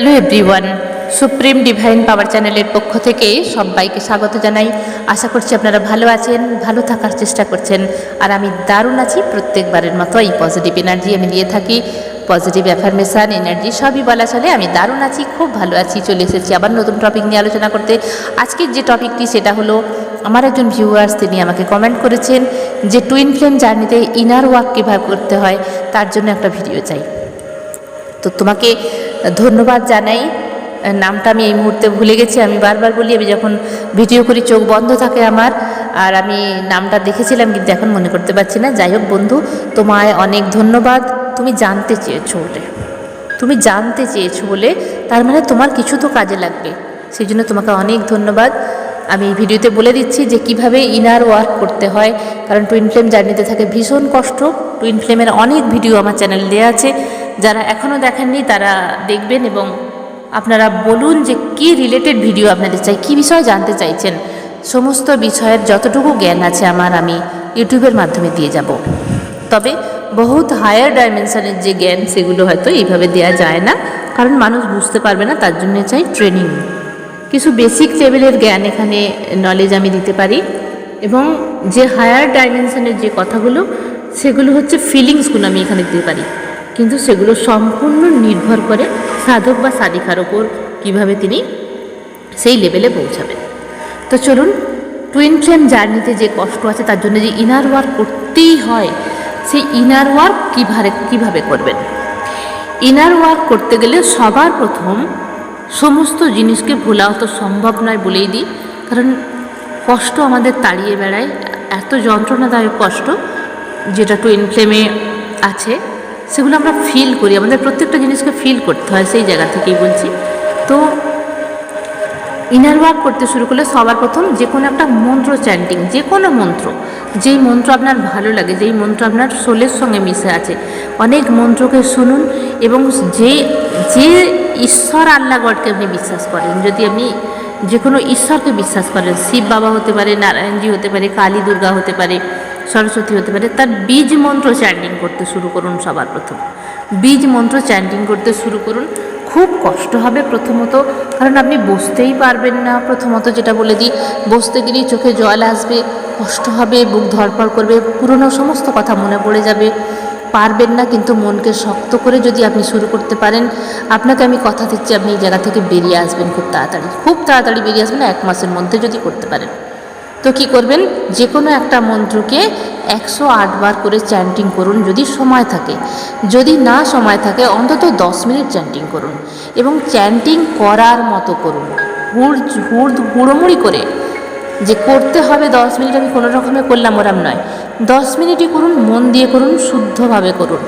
Hello everyone supreme divine power চ্যানেলের পক্ষ থেকে সবাইকে স্বাগত জানাই। আশা করছি আপনারা ভালো আছেন, ভালো থাকার চেষ্টা করছেন। আর আমি দারুণ আছি প্রত্যেকবারের মতো, এই পজিটিভ এনার্জি আমি দিয়ে থাকি। পজিটিভ অ্যাফার্মেশান এনার্জি সবই বলা চলে। আমি দারুণ আছি, খুব ভালো আছি, চলে এসেছি আবার নতুন টপিক নিয়ে আলোচনা করতে। আজকের যে টপিকটি সেটা হলো, আমার একজন ভিউয়ার্স তিনি আমাকে কমেন্ট করেছেন যে টুইন ফ্লেম জার্নিতে ইনার ওয়ার্ক কীভাবে করতে হয়, তার জন্য একটা ভিডিও চাই। তো তোমাকে ধন্যবাদ জানাই। নামটা আমি এই মুহূর্তে ভুলে গেছি, আমি বারবার বলি, আমি যখন ভিডিও করি চোখ বন্ধ থাকে আমার, আর আমি নামটা দেখেছিলাম কিন্তু এখন মনে করতে পারছি না। যাই হোক বন্ধু, তোমায় অনেক ধন্যবাদ। তুমি জানতে চেয়েছো বলে। তুমি জানতে চেয়েছো বলে, তার মানে তোমার কিছু তো কাজে লাগবে। সেই জন্য তোমাকে অনেক ধন্যবাদ। আমি এই ভিডিওতে বলে দিচ্ছি যে কীভাবে ইনার ওয়ার্ক করতে হয়, কারণ টুইন ফ্লেম জার্নিতে থাকে ভীষণ কষ্ট। টুইন ফ্লেমের অনেক ভিডিও আমার চ্যানেলে দেওয়া আছে। যারা এখনও দেখেননি, তারা দেখবেন এবং আপনারা বলুন যে কি রিলেটেড ভিডিও আপনাদের চাই, কী বিষয় জানতে চাইছেন। সমস্ত বিষয়ের যতটুকু জ্ঞান আছে আমার, আমি ইউটিউবের মাধ্যমে দিয়ে যাব। তবে বহুত হায়ার ডাইমেনশনের যে জ্ঞান, সেগুলো হয়তো এইভাবে দেওয়া যায় না। কারণ মানুষ বুঝতে পারবে না, তার জন্য চাই ট্রেনিং কিছু বেসিক লেভেলের জ্ঞান এখানে নলেজ আমি দিতে পারি। এবং যে হায়ার ডাইমেনশনের যে কথাগুলো, সেগুলো হচ্ছে ফিলিংসগুলো আমি এখানে দিতে পারি। কিন্তু সেগুলো সম্পূর্ণ নির্ভর করে সাধক বা সাধিকার ওপর কীভাবে তিনি সেই লেভেলে পৌঁছাবেন। তো চলুন টুইন ফ্লেম জার্নিতে যে কষ্ট আছে, তার জন্য যে ইনার ওয়ার্ক করতেই হয়, সেই ইনার ওয়ার্ক কীভাবে কীভাবে করবেন? ইনার ওয়ার্ক করতে গেলে সবার প্রথম সমস্ত জিনিসকে ভোলা তো সম্ভব নয় বলেই দিই। কারণ কষ্ট আমাদের তাড়িয়ে বেড়ায়, এত যন্ত্রণাদায়ক কষ্ট যেটা টুইন ফ্লেমে আছে। সেগুলো আমরা ফিল করি, আমাদের প্রত্যেকটা জিনিসকে ফিল করতে হয়, সেই জায়গা থেকেই বলছি। তো ইনার ওয়ার্ক করতে শুরু করলে সবার প্রথম যে কোনো একটা মন্ত্র চ্যান্টিং যে কোনো মন্ত্র, যেই মন্ত্র আপনার ভালো লাগে, যেই মন্ত্র আপনার সোলের সঙ্গে মিশে আছে, অনেক মন্ত্রকে শুনুন এবং যে যে ঈশ্বর আল্লাহ গডকে আপনি বিশ্বাস করেন, যদি আপনি যে কোনো ঈশ্বরকে বিশ্বাস করেন, শিব বাবা হতে পারে, নারায়ণজি হতে পারে, কালী দুর্গা হতে পারে সরস্বতী হতে পারে। তার বীজ মন্ত্র চ্যান্ডিং করতে শুরু করুন সবার প্রথম। বীজ মন্ত্র চ্যান্ডিং করতে শুরু করুন। খুব কষ্ট হবে প্রথমত, কারণ আপনি বসতেই পারবেন না। প্রথমত যেটা বলে দিই, বসতে গেলেই চোখে জল আসবে, কষ্ট হবে, বুক ধরপড় করবে, পুরনো সমস্ত কথা মনে পড়ে যাবে। পারবেন না, কিন্তু মনকে শক্ত করে যদি আপনি শুরু করতে পারেন, আপনাকে আমি কথা দিচ্ছি, আপনি এই জায়গা থেকে বেরিয়ে আসবেন খুব তাড়াতাড়ি। খুব তাড়াতাড়ি বেরিয়ে আসবেন, এক মাসের মধ্যে যদি করতে পারেন। তো কি করবেন? যে কোনো একটা মন্ত্রকে একশো আটবার করে চ্যান্টিং করুন যদি সময় থাকে। যদি না সময় থাকে, অন্তত দশ মিনিট চ্যান্টিং করুন এবং চ্যান্টিং করার মতো করুন। হুড় হুড় হুড়োমুড়ি করে যে করতে হবে দশ মিনিট আমি কোনো রকমে করলাম ওরাম নয়। দশ মিনিটই করুন, মন দিয়ে করুন, শুদ্ধভাবে করুন।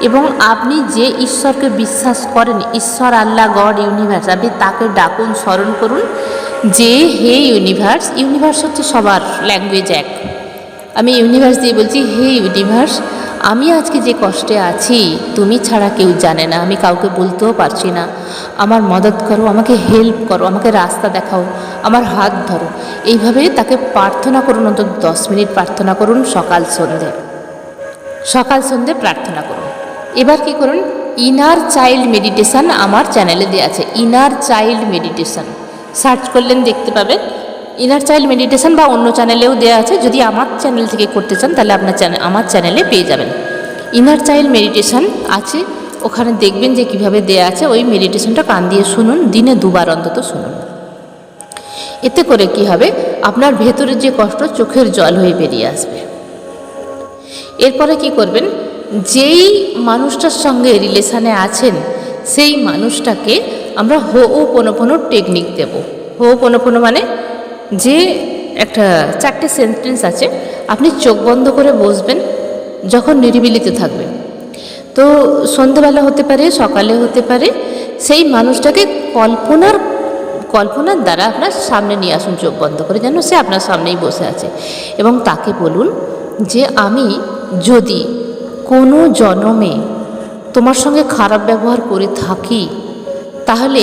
এবং আপনি যে ঈশ্বরকে বিশ্বাস করেন, ঈশ্বর আল্লাহ গড ইউনিভার্স, আপনি তাকে ডাকুন, স্মরণ করুন যে হে ইউনিভার্স ইউনিভার্স হচ্ছে সবার ল্যাঙ্গুয়েজ এক। আমি ইউনিভার্স দিয়ে বলছি, হে ইউনিভার্স, আমি আজকে যে কষ্টে আছি, তুমি ছাড়া কেউ জানে না, আমি কাউকে বলতেও পারছি না। আমার মদত করো, আমাকে হেল্প করো, আমাকে রাস্তা দেখাও, আমার হাত ধরো। এইভাবে তাকে প্রার্থনা করুন, অন্তত দশ মিনিট প্রার্থনা করুন, সকাল সন্ধে। সকাল সন্ধে প্রার্থনা করুন। এবার কি করুন? ইনার চাইল্ড মেডিটেশন আমার চ্যানেলে দেওয়া আছে। ইনার চাইল্ড মেডিটেশান সার্চ করলেন, দেখতে পাবেন। ইনার চাইল্ড মেডিটেশন বা অন্য চ্যানেলেও দেওয়া আছে। যদি আমার চ্যানেল থেকে করতে চান, তাহলে আপনার চ্যানেল আমার চ্যানেলে পেয়ে যাবেন। ইনার চাইল্ড মেডিটেশন আছে। ওখানে দেখবেন যে কীভাবে দেয়া আছে। ওই মেডিটেশনটা কান দিয়ে শুনুন, দিনে দুবার অন্তত শুনুন। এতে করে কি হবে? আপনার ভেতরের যে কষ্ট, চোখের জল হয়ে বেরিয়ে আসবে। এরপরে কি করবেন? যেই মানুষটার সঙ্গে রিলেশানে আছেন, সেই মানুষটাকে আমরা হো ও পোনো টেকনিক দেব। হো পোনো পোনো মানে যে একটা চারটে সেন্টেন্স আছে, আপনি চোখ বন্ধ করে বসবেন, যখন নিরিবিলিতে থাকবেন। তো সন্ধেবেলা হতে পারে, সকালে হতে পারে, সেই মানুষটাকে কল্পনার কল্পনার দ্বারা আপনার সামনে নিয়ে আসুন, চোখ বন্ধ করে, যেন সে আপনার সামনেই বসে আছে। এবং তাকে বলুন যে, আমি যদি কোনো জনমে তোমার সঙ্গে খারাপ ব্যবহার করে থাকি, তাহলে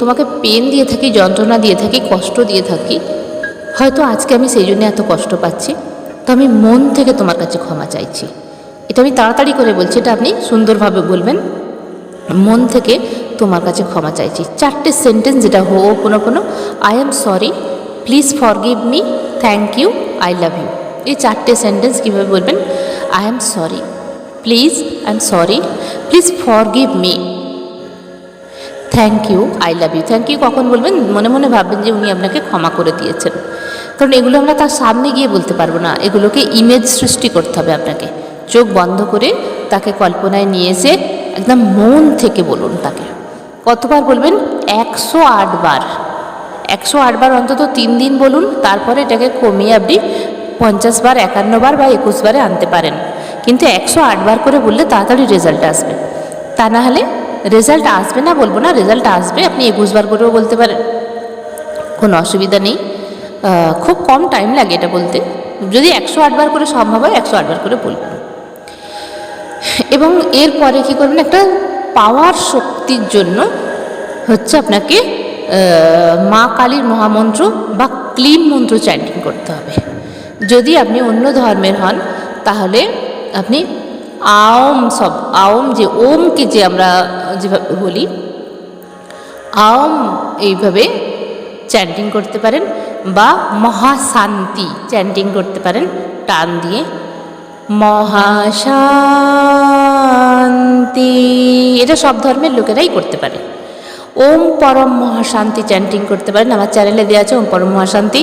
তোমাকে পেন দিয়ে থাকি, যন্ত্রণা দিয়ে থাকি, কষ্ট দিয়ে থাকি। হয়তো আজকে আমি সেই জন্য এত কষ্ট পাচ্ছি, তো আমি মন থেকে তোমার কাছে ক্ষমা চাইছি। এটা আমি তাড়াতাড়ি করে বলছি, এটা আপনি সুন্দরভাবে বলবেন। মন থেকে তোমার কাছে ক্ষমা চাইছি। চারটে সেন্টেন্স যেটা হো কোনো কোনো I am sorry please forgive me thank you I love you এই চারটে সেন্টেন্স কীভাবে বলবেন? I am sorry please I am sorry please forgive me thank you I love you thank you কখন বলবেন? মনে মনে ভাববেন যে উনি আপনাকে ক্ষমা করে দিয়েছেন। কারণ এগুলো আমরা তার সামনে গিয়ে বলতে পারব না। এগুলোকে ইমেজ সৃষ্টি করতে হবে আপনাকে। চোখ বন্ধ করে তাকে কল্পনায় নিয়ে এসে একদম মন থেকে বলুন তাকে। কতবার বলবেন? একশো আট বার। একশো বার অন্তত তিন দিন বলুন। তারপরে এটাকে কমিয়ে আপনি পঞ্চাশ বার, একান্ন বার বা একুশ বারে আনতে পারেন। কিন্তু একশো বার করে বললে তাড়াতাড়ি রেজাল্ট আসবে। তা না হলে রেজাল্ট আসবে না বলব না রেজাল্ট আসবে, আপনি একুশ বার করেও বলতে পারেন। কোনো অসুবিধা নেই। খুব কম টাইম লাগে এটা বলতে। যদি একশো বার করে সম্ভব হয়, একশো বার করে বলবেন এবং এরপরে কী করবেন, একটা পাওয়ার শক্তির জন্য হচ্ছে আপনাকে মা কালীর মহামন্ত্র বা ক্লিন মন্ত্র চ্যান্টিং করতে হবে। যদি আপনি অন্য ধর্মের হন, তাহলে আপনি আওম সব, আওম যে, ওমকে যে আমরা যেভাবে বলি, আওম এইভাবে চ্যান্টিং করতে পারেন বা মহাশান্তি চ্যান্টিং করতে পারেন, টান দিয়ে মহাশান্তি। এটা সব ধর্মের লোকেরাই করতে পারে। ওম পরম মহাশান্তি চ্যান্টিং করতে পারেন, আমার চ্যানেলে দেওয়া আছে ওম পরম মহাশান্তি।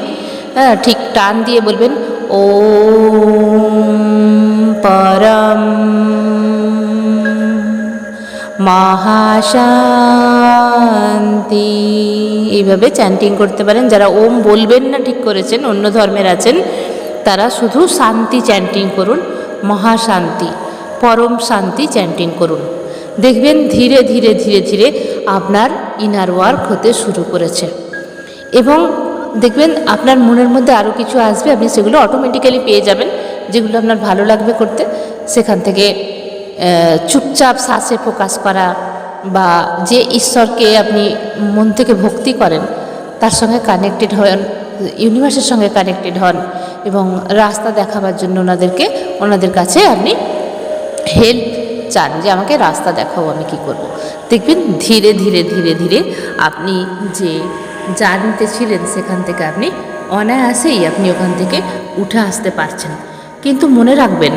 ঠিক টান দিয়ে বলবেন, ওম পরম মহাশান্তি এইভাবে চ্যান্টিং করতে পারেন। যারা ওম বলবেন না ঠিক করেছেন, অন্য ধর্মের আছেন, তারা শুধু শান্তি চ্যান্টিং করুন, মহাশান্তি, পরম শান্তি চ্যান্টিং করুন। দেখবেন ধীরে ধীরে ধীরে ধীরে আপনার ইনার ওয়ার্ক হতে শুরু করেছে। এবং দেখবেন আপনার মনের মধ্যে আরও কিছু আসবে, আপনি সেগুলো অটোমেটিক্যালি পেয়ে যাবেন। যেগুলো আপনার ভালো লাগবে করতে, সেখান থেকে চুপচাপ শ্বাসে ফোকাস করা বা যে ঈশ্বরকে আপনি মন থেকে ভক্তি করেন, তার সঙ্গে কানেক্টেড হন ইউনিভার্সের সঙ্গে কানেক্টেড হন এবং রাস্তা দেখাবার জন্য ওনাদেরকে, ওনাদের কাছে আপনি হেল্প চান যে, আমাকে রাস্তা দেখাও, আমি কি করব। দেখবেন ধীরে ধীরে ধীরে ধীরে আপনি যে জার্নিতে ছিলেন, সেখান থেকে আপনি অনায়াসেই আপনি ওখান থেকে উঠে আসতে পারছেন কিন্তু মনে রাখবেন,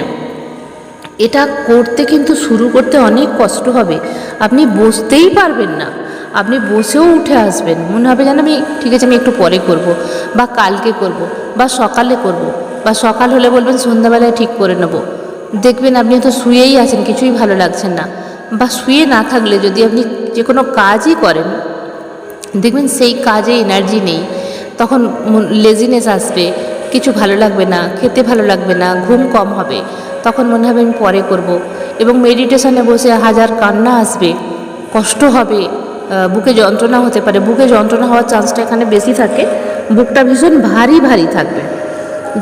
এটা করতে কিন্তু শুরু করতে অনেক কষ্ট হবে। আপনি বসতেই পারবেন না। আপনি বসেও উঠে আসবেন। মনে হবে যেন আমি, ঠিক আছে, আমি একটু পরে করব, বা কালকে করব, বা সকালে করব, বা সকাল হলে বলবেন সন্ধ্যাবেলায় ঠিক করে নেব। দেখবেন আপনি তো শুয়েই আছেন, কিছুই ভালো লাগছে না। বা শুয়ে না থাকলে যদি আপনি যে কোনো কাজই করেন, দেখবেন সেই কাজে এনার্জি নেই। তখন লেজিনেস আসবে। কিছু ভালো লাগবে না, খেতে ভালো লাগবে না, ঘুম কম হবে। তখন মনে হবে আমি পরে করব। এবং মেডিটেশনে বসে হাজার কান্না আসবে, কষ্ট হবে বুকে যন্ত্রণা হতে পারে। বুকে যন্ত্রণা হওয়ার চান্সটা এখানে বেশি থাকে। বুকটা ভীষণ ভারী ভারী থাকবে।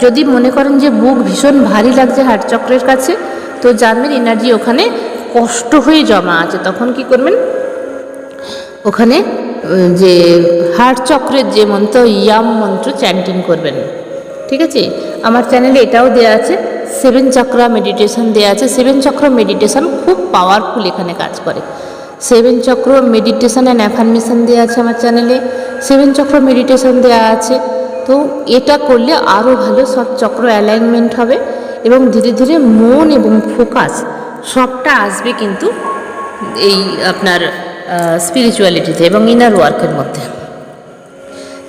যদি মনে করেন যে বুক ভীষণ ভারী লাগছে হার্ট চক্রের কাছে, তো জানবেন এনার্জি ওখানে কষ্ট হয়ে জমা আছে। তখন কি করবেন? ওখানে যে হার্ট চক্রের যে মন্ত্র ইয়াম মন্ত্র চ্যান্টিং করবেন। ঠিক আছে? আমার চ্যানেলে এটাও দেওয়া আছে সেভেন চক্রা মেডিটেশন দেওয়া আছে। সেভেন চক্র মেডিটেশন খুব পাওয়ারফুল এখানে কাজ করে। সেভেন চক্র মেডিটেশন অ্যান্ড অ্যাফার্মেশন দেওয়া আছে আমার চ্যানেলে সেভেন চক্র মেডিটেশন দেওয়া আছে। তো এটা করলে আরও ভালো সব চক্র অ্যালাইনমেন্ট হবে এবং ধীরে ধীরে মন এবং ফোকাস সবটা আসবে কিন্তু এই আপনার স্পিরিচুয়ালিটিতে এবং ইনার ওয়ার্কের মধ্যে।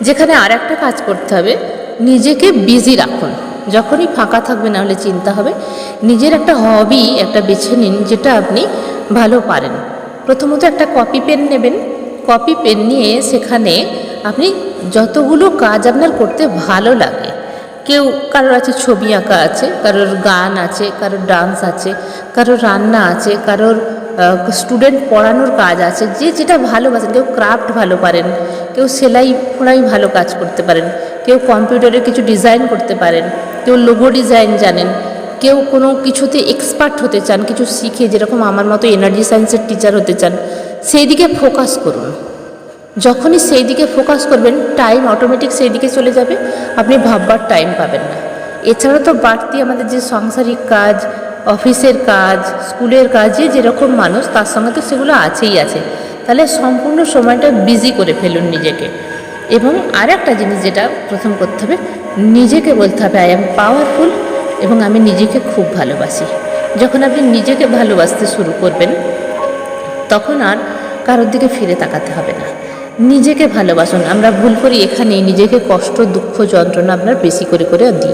যেখানে আর একটা কাজ করতে হবে নিজেকে বিজি রাখুন। যখনই ফাঁকা থাকবে না হলে চিন্তা হবে। নিজের একটা হবি একটা বেছে নিন, যেটা আপনি ভালো পারেন। প্রথমত একটা কপি পেন নেবেন। কপি পেন নিয়ে সেখানে আপনি যতগুলো কাজ আপনার করতে ভালো লাগে। কেউ, কারোর আছে ছবি আঁকা আছে, কারোর গান আছে, কারোর ডান্স আছে, কারোর রান্না আছে, কারোর স্টুডেন্ট পড়ানোর কাজ আছে, যে যেটা ভালোবাসেন, কেউ ক্রাফট ভালো পারেন। কেউ সেলাই ফোড়াই ভালো কাজ করতে পারেন, কেউ কম্পিউটারে কিছু ডিজাইন করতে পারেন, কেউ লোগো ডিজাইন জানেন, কেউ কোনো কিছুতে এক্সপার্ট হতে চান, কিছু শিখে যেরকম আমার মতো এনার্জি সায়েন্সের টিচার হতে চান, সেই দিকে ফোকাস করুন। যখনই সেই দিকে ফোকাস করবেন টাইম অটোমেটিক সেই দিকে চলে যাবে, আপনি ভাববার টাইম পাবেন না। এছাড়া তো বাড়তি আমাদের যে সাংসারিক কাজ অফিসের কাজ স্কুলের কাজে যেরকম মানুষ, তার সঙ্গে তো সেগুলো আছেই আছে। তাহলে সম্পূর্ণ সময়টা বিজি করে ফেলুন নিজেকে। এবং আর একটা জিনিস যেটা প্রথম করতে হবে, নিজেকে বলতে হবে আই এম পাওয়ারফুল এবং আমি নিজেকে খুব ভালোবাসি। যখন আপনি নিজেকে ভালোবাসতে শুরু করবেন, তখন আর কারোর দিকে ফিরে তাকাতে হবে না। নিজেকে ভালোবাসুন। আমরা ভুল করি এখানেই, নিজেকে কষ্ট, দুঃখ, যন্ত্রণা আপনার বেশি করে করে দিই।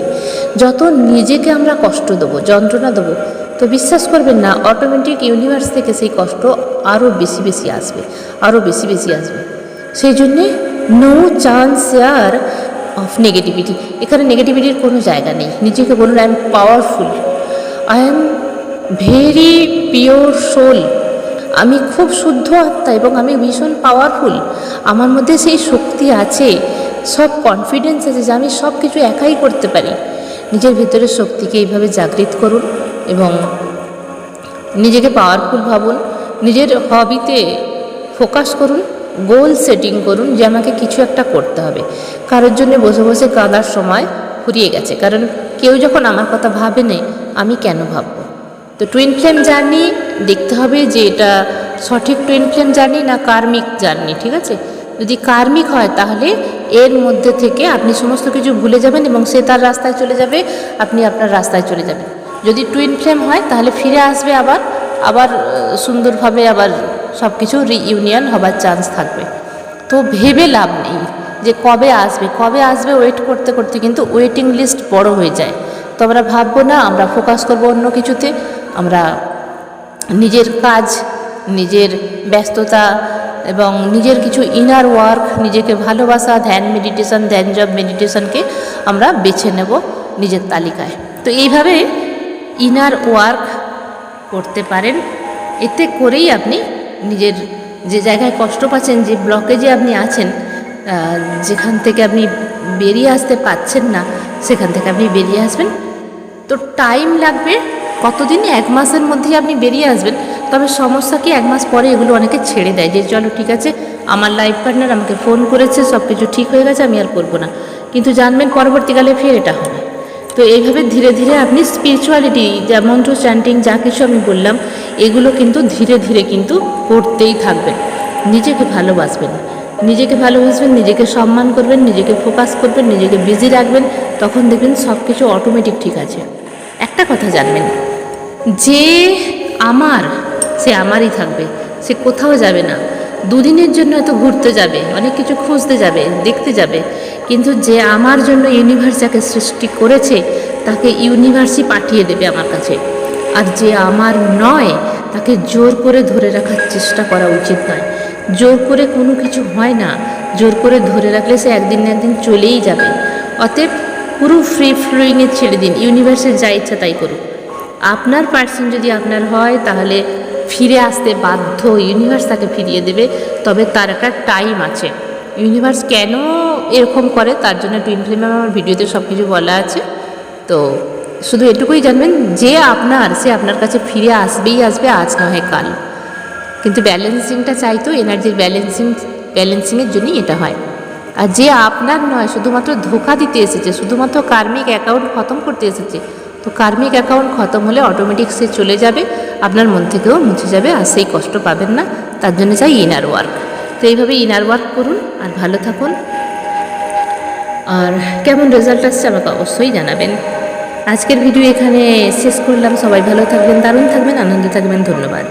যত নিজেকে আমরা কষ্ট দেবো, যন্ত্রণা দেবো তো বিশ্বাস করবেন না অটোমেটিক ইউনিভার্স থেকে সেই কষ্ট আরও বেশি বেশি আসবে আরও বেশি বেশি আসবে। সেই জন্যে নো চান্স আর অফ নেগেটিভিটি এখানে নেগেটিভিটির কোনো জায়গা নেই। নিজেকে বলুন I am powerful I am very pure soul আমি খুব শুদ্ধ আত্মা এবং আমি ভীষণ পাওয়ারফুল আমার মধ্যে সেই শক্তি আছে, সব কনফিডেন্স আছে যে আমি সব কিছু একাই করতে পারি। নিজের ভিতরের শক্তিকে এইভাবে জাগৃত করুন। এবং নিজেকে পাওয়ারফুল ভাবুন, নিজের হবিতে ফোকাস করুন গোল সেটিং করুন যে আমাকে কিছু একটা করতে হবে। কারোর জন্য বসে বসে কাঁদার সময় ফুরিয়ে গেছে। কারণ কেউ যখন আমার কথা ভাবে নেই, আমি কেন ভাববো? তো টুইন ফ্লেম জার্নি দেখতে হবে যে এটা সঠিক টুইন ফ্লেম জার্নি না কার্মিক জার্নি ঠিক আছে? যদি কার্মিক হয় তাহলে এর মধ্যে থেকে আপনি সমস্ত কিছু ভুলে যাবেন এবং সে তার রাস্তায় চলে যাবে, আপনি আপনার রাস্তায় চলে যাবেন। যদি টুইন ফ্লেম হয়, তাহলে ফিরে আসবে আবার আবার সুন্দরভাবে আবার সব কিছু রিইউনিয়ন হবার চান্স থাকবে। তো ভেবে লাভ নেই যে কবে আসবে। কবে আসবে ওয়েট করতে করতে কিন্তু ওয়েটিং লিস্ট বড় হয়ে যায়। তো আমরা ভাববো না, আমরা ফোকাস করব অন্য কিছুতে। আমরা নিজের কাজ, নিজের ব্যস্ততা এবং নিজের কিছু ইনার ওয়ার্ক নিজেকে ভালোবাসা, ধ্যান মেডিটেশন ধ্যান জব মেডিটেশনকে আমরা বেছে নেব নিজের তালিকায়। তো এইভাবে ইনার ওয়ার্ক করতে পারেন। এতে করেই আপনি নিজের যে জায়গায় কষ্ট পাচ্ছেন, যে ব্লকেজে আপনি আছেন যেখান থেকে আপনি বেরিয়ে আসতে পাচ্ছেন না, সেখান থেকে আপনি বেরিয়ে আসবেন। তো টাইম লাগবে কতদিন? এক মাসের মধ্যেই আপনি বেরিয়ে আসবেন। তবে সমস্যা কি, এক মাস পরে এগুলো অনেকে ছেড়ে দেয় যে, চলো ঠিক আছে, আমার লাইফ পার্টনার আমাকে ফোন করেছে সব কিছু ঠিক হয়ে গেছে, আমি আর করব না। কিন্তু জানবেন পরবর্তীকালে ফের এটা হবে। তো এইভাবে ধীরে ধীরে আপনি স্পিরিচুয়ালিটি যা মন্ত্র চ্যান্টিং যা কিছু আমি বললাম, এগুলো কিন্তু ধীরে ধীরে কিন্তু করতেই থাকবেন। নিজেকে ভালোবাসবেন। নিজেকে ভালোবাসবেন, নিজেকে সম্মান করবেন, নিজেকে ফোকাস করবেন, নিজেকে বিজি রাখবেন, তখন দেখবেন সব কিছু অটোমেটিক ঠিক আছে। একটা কথা জানবেন, যে আমার, সে আমারই থাকবে, সে কোথাও যাবে না। দুদিনের জন্য এত ঘুরতে যাবে, অনেক কিছু খুঁজতে যাবে, দেখতে যাবে। কিন্তু যে আমার জন্য ইউনিভার্স যাকে সৃষ্টি করেছে, তাকে ইউনিভার্সই পাঠিয়ে দেবে আমার কাছে। আর যে আমার নয়, তাকে জোর করে ধরে রাখার চেষ্টা করা উচিত নয়। জোর করে কোনো কিছু হয় না। জোর করে ধরে রাখলে সে একদিন না একদিন চলেই যাবে। অতএব পুরো ফ্রি ফ্লোয়িংয়ে ছেড়ে দিন। ইউনিভার্সের যা ইচ্ছা তাই করুক। আপনার পার্সন যদি আপনার হয়, তাহলে ফিরে আসতে বাধ্য। ইউনিভার্স তাকে ফিরিয়ে দেবে। তবে তার একটা টাইম আছে। ইউনিভার্স কেন এরকম করে? তার জন্য টুইন ফিল্মে আমার ভিডিওতে সব কিছু বলা আছে। তো শুধু এটুকুই জানবেন, যে আপনার, সে আপনার কাছে ফিরে আসবেই আসবে, আজ নয় কাল। কিন্তু ব্যালেন্সিংটা চাইতো এনার্জির ব্যালেন্সিং ব্যালেন্সিংয়ের জন্যই এটা হয়। আর যে আপনার নয়, শুধুমাত্র ধোকা দিতে এসেছে, শুধুমাত্র কার্মিক অ্যাকাউন্ট খতম করতে এসেছে, তো কার্মিক অ্যাকাউন্ট খতম হলে অটোমেটিক সে চলে যাবে, আপনার মন থেকেও মুছে যাবে, আর সেই কষ্ট পাবেন না। তার জন্য চাই ইনার ওয়ার্ক তো এইভাবে ইনার ওয়ার্ক করুন আর ভালো থাকুন। আর কেমন রেজাল্ট আসছে আমাকে অবশ্যই জানাবেন। আজকের ভিডিও এখানে শেষ করলাম। সবাই ভালো থাকবেন, দারুণ থাকবেন, আনন্দ থাকবেন। ধন্যবাদ।